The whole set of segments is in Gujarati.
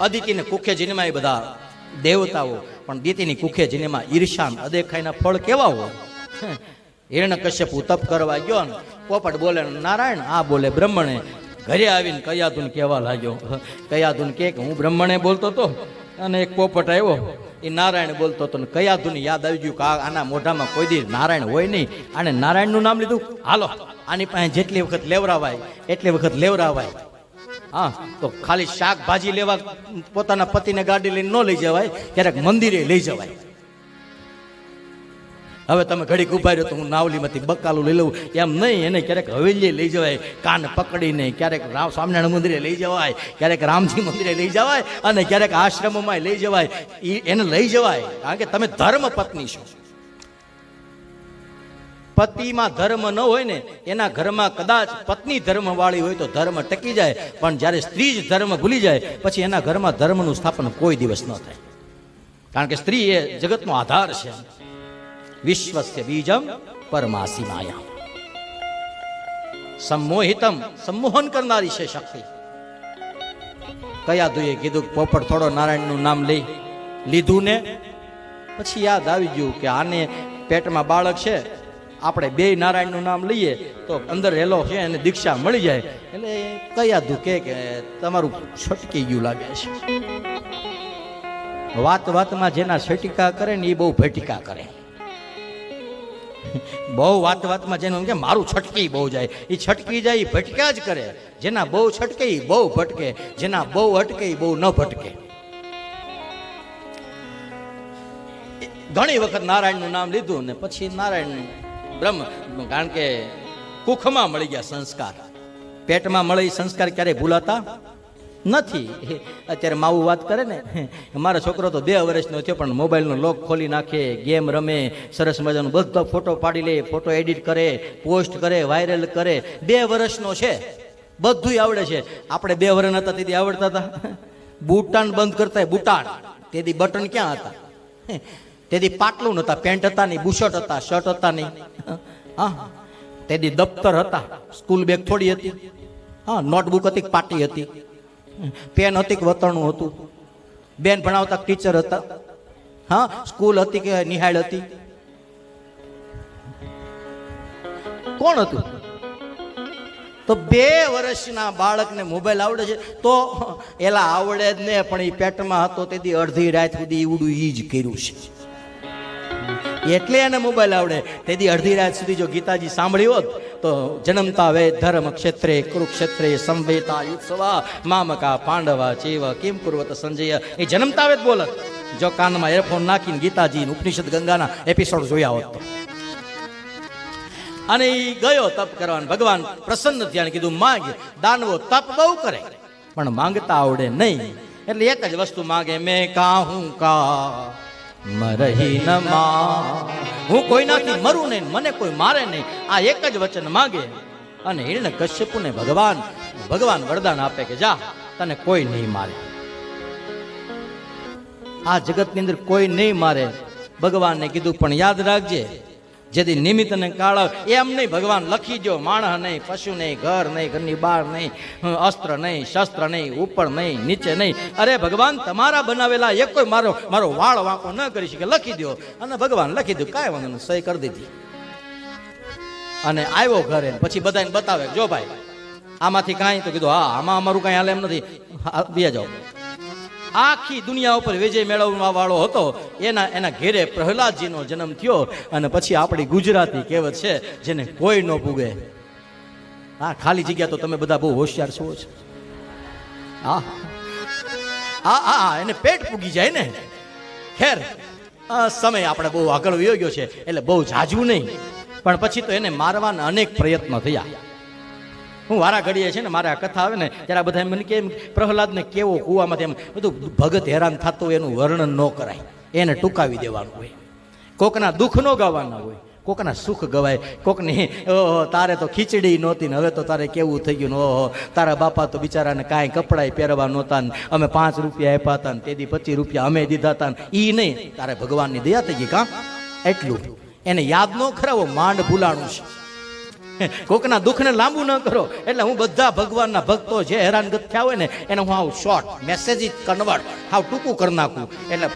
અદિતિને કુખે જન્માય બધા દેવતાઓ, પણ દીતિની કુખે જન્મા ઈર્ષાન અદેખાઈના ફળ કેવા હોય? હિરણ કશ્યપ તપ કરવા ગયો ને, પોપટ બોલે નારાયણ, આ બોલે બ્રહ્મણે. ઘરે આવીને કયાધુન કહેવા લાગ્યો. કયાદુન કે, હું બ્રહ્મણે બોલતો તો? અને એક પોપટ આવ્યો. એ નારાયણ બોલતો હતો ને, કયાધુન યાદ આવી ગયું કે આના મોઢામાં કોઈ દી નારાયણ હોય નહીં. આને નારાયણનું નામ લીધું? હાલો, આની પાસે જેટલી વખત લેવરાવાય, એટલી વખત લેવરાવાય. હા, તો ખાલી શાકભાજી લેવા પોતાના પતિને ગાડી લઈને ન લઈ જવાય, ક્યારેક મંદિરે લઈ જવાય. હવે તમે ઘડીક ઊભા રહ્યો તો હું નાવલીમાંથી બકાલું લઈ લઉં. એમ નહીં, એને ક્યારેક હવેલીએ લઈ જવાય, કાન પકડીને ક્યારેક રામ સ્વામિનારાયણ મંદિરે લઈ જવાય, ક્યારેક રામજી મંદિરે લઈ જવાય અને ક્યારેક આશ્રમોમાં લઈ જવાય. એને લઈ જવાય, કારણ કે તમે ધર્મ પત્ની છો. પતિમાં ધર્મ ન હોય ને, એના ઘરમાં કદાચ પત્ની ધર્મ વાળી હોય તો ધર્મ ટકી જાય. પણ જ્યારે સ્ત્રી જ ધર્મ ભૂલી જાય, પછી એના ઘરમાં ધર્મનું સ્થાપન કોઈ દિવસ ન થાય. કારણ કે સ્ત્રી એ જગતનો આધાર છે. વિશ્વસ્ય બીજમ પરમાસી માયા. સંમોહિતમ, સંમોહન કરનારી છે શક્તિ. કયા દુએ કીધું પોપટ થોડો નારાયણનું નામ લઈ લીધું ને? પછી યાદ આવી ગયું કે આને પેટમાં બાળક છે આપણે બે નારાયણનું નામ લઈએ, તો અંદર હેલો છે અને દીક્ષા મળી જાય. એટલે કયા દુ કે કે તમારું છટકી ગયું લાગે છે. વાત વાતમાં જેના છટિકા કરે ને એ બહુ ભટીકા કરે. બહુ વાત વાતમાં જેનું કે મારું છટકી બહુ જાય. એ છટકી જાય એ ભટક્યા જ કરે. જેના બહુ છટકે એ બહુ ભટકે. જેના બહુ અટકે એ બહુ ન ભટકે. ઘણી વખત નારાયણનું નામ લીધું ને પછી નારાયણ બ્રહ્મ, કારણ કે કુખમાં મળી ગયા સંસ્કાર. પેટમાં મળે સંસ્કાર ક્યારેય ભૂલાતા નથી. અત્યારે માવું વાત કરે ને, મારો છોકરો તો બે વર્ષનો થયો, પણ મોબાઈલનો લોક ખોલી નાખે, ગેમ રમે, સરસ મજાનો બધો ફોટો પાડી લે, ફોટો એડિટ કરે, પોસ્ટ કરે, વાયરલ કરે. બે વર્ષનો છે. બધુંય આવડે છે. આપણે બે વર્ષ હતા તેથી આવડતા હતા. બુટાન બંધ કરતા બુટાન. તેથી બટન ક્યાં હતા? તેથી પાટલું નહોતા, પેન્ટ હતા નહીં બુશર્ટ હતા, શર્ટ હતા નહીં હા. તેથી દફતર હતા, સ્કૂલ બેગ થોડી હતી. હા, નોટબુક હતી પાટી હતી. પેન હતી વતરણું હતું. બેન ભણાવતા ટીચર હતા. હા, સ્કૂલ હતી કે નિહાળ હતી. કોણ હતું? તો બે વર્ષના બાળકને મોબાઈલ આવડે છે. તો એલા આવડે જ ને, પણ એ પેટમાં હતો, તેથી અડધી રાત સુધી ઈવડું ઈ જ કર્યું છે. એટલે એને મોબાઈલ આવડે. તેથી અડધી રાત સુધી જો ગીતાજી સાંભળી હોત, તો જન્મતા વે ધર્મ ક્ષેત્રે, કુરુક્ષેત્રે સંવેતા યુત્સવા, મામકા, પાંડવા ચેવ કેમ કુરવત સંજય, એ જન્મતા જ બોલત. જો કાનમાં એરફોન નાખીને ગીતાજી ઉપનિષદ ગંગાના એપિસોડ જોયા હોત અને એ ગયો તપ કરવાનું ભગવાન પ્રસન્ન થયા કીધું, માંગ, દાનવો તપ બહુ કરે, પણ માંગતા આવડે નહીં. એટલે એક જ વસ્તુ માંગે, મેં કાહું કા? મરહી ન હું કોઈનાથી મરું નહીં, મને કોઈ મારે નહીં. આ એક જ વચન માગે. અને હિરણ્ય કશ્યપુને ભગવાન ભગવાન વરદાન આપે કે જા, તને કોઈ નહીં મારે. આ જગતની અંદર કોઈ નહીં મારે. ભગવાનને કીધું પણ યાદ રાખજે. જેથી નિમિત્ત ને કાળ એમ નહીં ભગવાન લખી દો માણસ નહીં, પશુ નહીં, ઘર નહીં, ઘરની બહાર નહીં અસ્ત્ર નહીં, શસ્ત્ર નહીં, ઉપર નહીં, નીચે નહીં. અરે ભગવાન, તમારા બનાવેલા એક કોઈ મારો મારો વાળ વાંકો ન કરી શકે. લખી દો અને ભગવાન લખી દો કાંઈ વાંધો નહીં, સહી કરી દીધી. અને આવ્યો ઘરે પછી બધાને બતાવે, જો ભાઈ, આમાંથી કાંઈ તો કીધું, હા, આમાં અમારું કાંઈ હાલે એમ નથી. બે જાઓ. આખી દુનિયા ઉપર વિજય મેળવવા વાળો હતો. એના એના ઘેરે પ્રહલાદજીનો જન્મ થયો અને પછી આપણી ગુજરાતી કહેવત છે, જેને કોઈ ન પૂગે હા ખાલી જગ્યા તો તમે બધા બહુ હોશિયાર છો છો હા હા હા એને પેટ પૂગી જાય ને. ખેર, આ સમય આપણે બહુ આગળ વયો ગયો છે, એટલે બહુ જાજવું નહીં. પણ પછી તો એને મારવાના અનેક પ્રયત્નો થયા. હું વારા ઘડીએ છે ને મારે આ કથા આવે ને, ત્યારે બધા મને કેમ પ્રહલાદને કેવો કૂવામાંથી એમ બધું ભગત હેરાન થતું એનું વર્ણન ન કરાય. એને ટૂંકાવી દેવાનું હોય. કોકના દુઃખ ન ગાવાના હોય, કોકના સુખ ગવાય. કોકને, ઓહો, તારે તો ખીચડી નહોતી ને હવે તો તારે કેવું થઈ ગયું ઓહો, તારા બાપા તો બિચારાને કાંઈ કપડાય પહેરવા નહોતા ને, અમે પાંચ રૂપિયા આપ્યા હતા ને, તેથી પચીસ રૂપિયા અમે દીધા હતા ને, ઈ નહીં. તારે ભગવાનની દયા થઈ ગઈ કાં? એટલું. એને યાદ ન ખરાવો માંડ ભૂલાણું છે. કોકના દુઃખને લાંબુ ન કરો. એટલે હું બધા ભગવાનના ભક્તો જે હેરાનગત થયા હોય ને, એને હું આવું શોર્ટ મેસેજ કન્વર્ટ હાવ ટૂંકું કરી નાખું. એટલે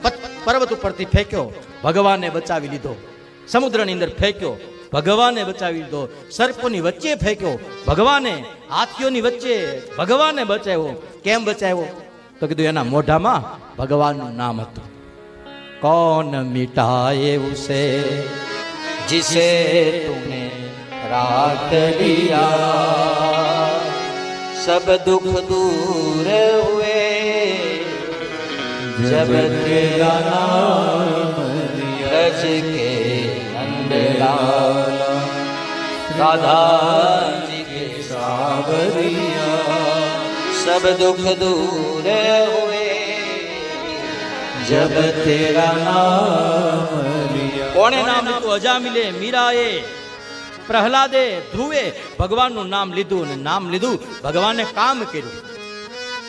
પર્વત ઉપરથી ફેંક્યો ભગવાને બચાવી લીધો. સમુદ્રની અંદર ફેંક્યો ભગવાને બચાવી લીધો. સર્પોની વચ્ચે ફેંક્યો, ભગવાને હાથીઓની વચ્ચે ભગવાને બચાવ્યો. કેમ બચાવ્યો? તો કીધું એના મોઢામાં ભગવાનનું નામ હતું. કોણ મીઠા એવું છે જીસે તુને राख लिया सब दुख दूर हुए जब तेरा नाम रज के नंदलाला राधा जी के सावरिया सब दुख दूर हुए जब तेरा नाम કોણે નામ લીધું અજામિલે મીરાએ પ્રહલાદે ધ્રુવે ભગવાનનું નામ લીધું અને નામ લીધું. ભગવાને કામ કર્યું.